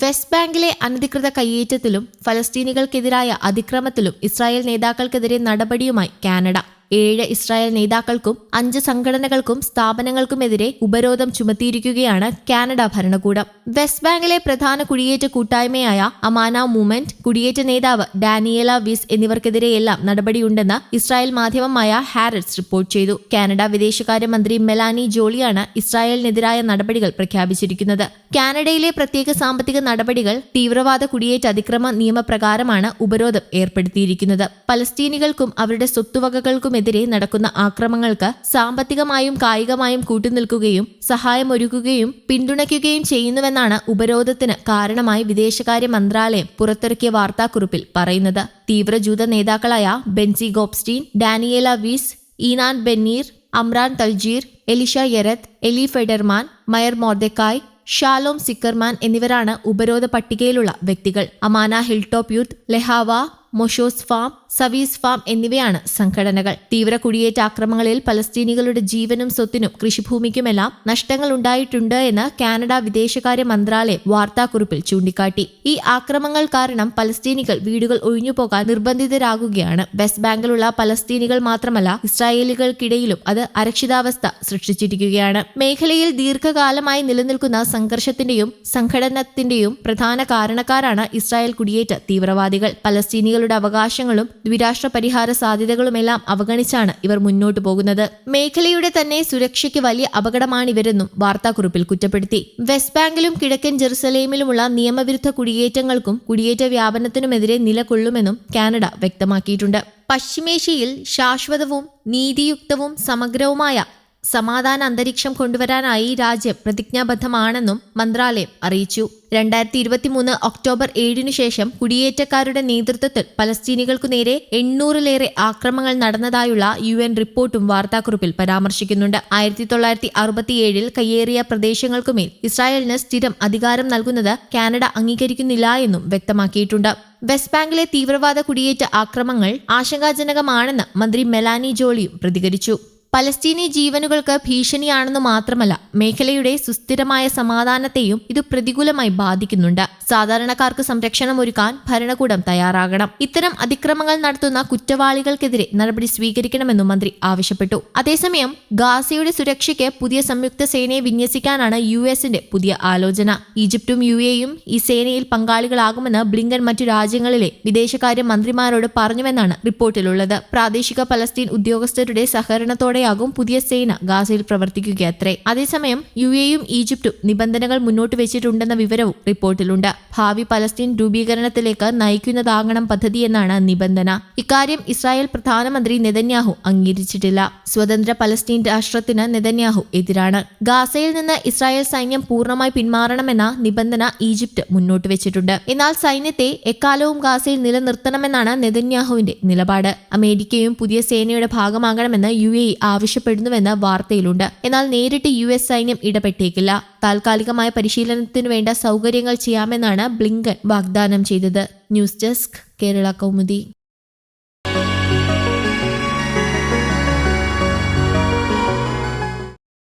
West ബാങ്കിലെ അനധികൃത കയ്യേറ്റത്തിലും ഫലസ്തീനികൾക്കെതിരായ അതിക്രമത്തിലും Israel നേതാക്കൾക്കെതിരെ നടപടിയുമായി കാനഡ. ഏഴ് ഇസ്രായേൽ നേതാക്കൾക്കും അഞ്ച് സംഘടനകൾക്കും സ്ഥാപനങ്ങൾക്കുമെതിരെ ഉപരോധം ചുമത്തിയിരിക്കുകയാണ് കാനഡ ഭരണകൂടം. വെസ്റ്റ് ബാങ്കിലെ പ്രധാന കുടിയേറ്റ കൂട്ടായ്മയായ അമാന മൂവ്മെന്റ് കുടിയേറ്റ നേതാവ് ഡാനിയേല വിസ് എന്നിവർക്കെതിരെയെല്ലാം നടപടിയുണ്ടെന്ന് ഇസ്രായേൽ മാധ്യമമായ ഹാരറ്റ്സ് റിപ്പോർട്ട് ചെയ്തു. കാനഡ വിദേശകാര്യമന്ത്രി മെലാനി ജോളിയാണ് ഇസ്രായേലിനെതിരായ നടപടികൾ പ്രഖ്യാപിച്ചിരിക്കുന്നത്. കാനഡയിലെ പ്രത്യേക സാമ്പത്തിക നടപടികൾ തീവ്രവാദ കുടിയേറ്റ അതിക്രമ നിയമപ്രകാരമാണ് ഉപരോധം ഏർപ്പെടുത്തിയിരിക്കുന്നത്. പലസ്തീനികൾക്കും അവരുടെ സ്വത്തുവകകൾക്കുമെതിരെ നടക്കുന്ന ആക്രമങ്ങൾക്ക് സാമ്പത്തികമായും കായികമായും കൂട്ടുനിൽക്കുകയും സഹായമൊരുക്കുകയും പിന്തുണയ്ക്കുകയും ചെയ്യുന്നുവെന്നാണ് ഉപരോധത്തിന് കാരണമായി വിദേശകാര്യ മന്ത്രാലയം പുറത്തിറക്കിയ വാർത്താക്കുറിപ്പിൽ പറയുന്നത്. തീവ്രജൂത നേതാക്കളായ ബെൻസി ഗോപ്സ്റ്റീൻ ഡാനിയേല വീസ് ഈനാൻ ബെന്നീർ അമ്രാൻ തൽജീർ Elisha Yered Eli Federman Meir മോർദെക്കായ് Shalom സിക്കർമാൻ എന്നിവരാണ് ഉപരോധ പട്ടികയിലുള്ള വ്യക്തികൾ. Amana Hilltop Youth Lehava Moshe's Farm Zvi's Farm എന്നിവയാണ് സംഘടനകൾ. തീവ്ര കുടിയേറ്റ ആക്രമണങ്ങളിൽ പലസ്തീനികളുടെ ജീവനും സ്വത്തിനും കൃഷിഭൂമിക്കുമെല്ലാം നഷ്ടങ്ങൾ ഉണ്ടായിട്ടുണ്ട് എന്ന് കാനഡ വിദേശകാര്യ മന്ത്രാലയം വാർത്താക്കുറിപ്പിൽ ചൂണ്ടിക്കാട്ടി. ഈ ആക്രമങ്ങൾ കാരണം പലസ്തീനികൾ വീടുകൾ ഒഴിഞ്ഞുപോകാൻ നിർബന്ധിതരാകുകയാണ്. വെസ്റ്റ് ബാങ്കിലുള്ള പലസ്തീനികൾ മാത്രമല്ല ഇസ്രായേലികൾക്കിടയിലും അത് അരക്ഷിതാവസ്ഥ സൃഷ്ടിച്ചിരിക്കുകയാണ്. മേഖലയിൽ ദീർഘകാലമായി നിലനിൽക്കുന്ന സംഘർഷത്തിന്റെയും സംഘടനത്തിന്റെയും പ്രധാന കാരണക്കാരാണ് ഇസ്രായേൽ കുടിയേറ്റ തീവ്രവാദികൾ. പലസ്തീനികളുടെ അവകാശങ്ങളും ദ്വിരാഷ്ട്ര പരിഹാര സാധ്യതകളുമെല്ലാം അവഗണിച്ചാണ് ഇവർ മുന്നോട്ടു പോകുന്നത്. മേഖലയുടെ തന്നെ സുരക്ഷയ്ക്ക് വലിയ അപകടമാണിവരെന്നും വാർത്താക്കുറിപ്പിൽ കുറ്റപ്പെടുത്തി. വെസ്റ്റ് ബാങ്കിലും കിഴക്കൻ ജെറുസലേമിലുമുള്ള നിയമവിരുദ്ധ കുടിയേറ്റങ്ങൾക്കും കുടിയേറ്റ വ്യാപനത്തിനുമെതിരെ നിലകൊള്ളുമെന്നും കാനഡ വ്യക്തമാക്കിയിട്ടുണ്ട്. പശ്ചിമേഷ്യയിൽ ശാശ്വതവും നീതിയുക്തവും സമഗ്രവുമായ സമാധാന അന്തരീക്ഷം കൊണ്ടുവരാനായി രാജ്യം പ്രതിജ്ഞാബദ്ധമാണെന്നും മന്ത്രാലയം അറിയിച്ചു. രണ്ടായിരത്തി ഇരുപത്തിമൂന്ന് ഒക്ടോബർ ഏഴിനു ശേഷം കുടിയേറ്റക്കാരുടെ നേതൃത്വത്തിൽ പലസ്തീനികൾക്കു നേരെ എണ്ണൂറിലേറെ ആക്രമങ്ങൾ നടന്നതായുള്ള യു എൻ റിപ്പോർട്ടും വാർത്താക്കുറിപ്പിൽ പരാമർശിക്കുന്നുണ്ട്. ആയിരത്തി തൊള്ളായിരത്തി അറുപത്തിയേഴിൽ കയ്യേറിയ പ്രദേശങ്ങൾക്കുമേൽ ഇസ്രായേലിന് സ്ഥിരം അധികാരം നൽകുന്നത് കാനഡ അംഗീകരിക്കുന്നില്ല എന്നും വ്യക്തമാക്കിയിട്ടുണ്ട്. വെസ്റ്റ് ബാങ്കിലെ തീവ്രവാദ കുടിയേറ്റ ആക്രമങ്ങൾ ആശങ്കാജനകമാണെന്ന് മന്ത്രി മെലാനി ജോളിയും പ്രതികരിച്ചു. പലസ്തീനി ജീവനുകൾക്ക് ഭീഷണിയാണെന്ന് മാത്രമല്ല മേഖലയുടെ സുസ്ഥിരമായ സമാധാനത്തെയും ഇത് പ്രതികൂലമായി ബാധിക്കുന്നുണ്ട്. സാധാരണക്കാർക്ക് സംരക്ഷണം ഒരുക്കാൻ ഭരണകൂടം തയ്യാറാകണം. ഇത്തരം അതിക്രമങ്ങൾ നടത്തുന്ന കുറ്റവാളികൾക്കെതിരെ നടപടി സ്വീകരിക്കണമെന്നും മന്ത്രി ആവശ്യപ്പെട്ടു. അതേസമയം ഗാസയുടെ സുരക്ഷയ്ക്ക് പുതിയ സംയുക്ത സേനയെ വിന്യസിക്കാനാണ് യു എസിന്റെ പുതിയ ആലോചന. ഈജിപ്തും യു എയും ഈ സേനയിൽ പങ്കാളികളാകുമെന്ന് ബ്ലിങ്കൻ മറ്റു രാജ്യങ്ങളിലെ വിദേശകാര്യ മന്ത്രിമാരോട് പറഞ്ഞുവെന്നാണ് റിപ്പോർട്ടിലുള്ളത്. പ്രാദേശിക പലസ്തീൻ ഉദ്യോഗസ്ഥരുടെ സഹകരണത്തോടെയാകും പുതിയ സേന ഗാസയിൽ പ്രവർത്തിക്കുകയത്രേ അതേസമയം യു എയും ഈജിപ്തും നിബന്ധനകൾ മുന്നോട്ട് വെച്ചിട്ടുണ്ടെന്ന വിവരവും റിപ്പോർട്ടിലുണ്ട്. ഭാവി പലസ്തീൻ രൂപീകരണത്തിലേക്ക് നയിക്കുന്നതാകണം പദ്ധതിയെന്നാണ് നിബന്ധന. ഇക്കാര്യം ഇസ്രായേൽ പ്രധാനമന്ത്രി നെതന്യാഹു അംഗീകരിച്ചിട്ടില്ല. സ്വതന്ത്ര പലസ്തീൻ രാഷ്ട്രത്തിന് നെതന്യാഹു എതിരാണ്. ഗാസയിൽ നിന്ന് ഇസ്രായേൽ സൈന്യം പൂർണമായി പിന്മാറണമെന്ന നിബന്ധന ഈജിപ്ത് മുന്നോട്ട് വെച്ചിട്ടുണ്ട്. എന്നാൽ സൈന്യത്തെ എക്കാലവും ഗാസയിൽ നിലനിർത്തണമെന്നാണ് നെതന്യാഹുവിന്റെ നിലപാട്. അമേരിക്കയും പുതിയ സേനയുടെ ഭാഗമാകണമെന്ന് യു എ ആവശ്യപ്പെടുന്നുവെന്ന് വാർത്തയിലുണ്ട്. എന്നാൽ നേരിട്ട് യു എസ് സൈന്യം ഇടപെട്ടേക്കില്ല. താൽക്കാലികമായ പരിശീലനത്തിനു വേണ്ട സൗകര്യങ്ങൾ ചെയ്യാമെന്നാണ് ബ്ലിങ്കൻ വാഗ്ദാനം ചെയ്തത്. News desk Kerala Kaumudi.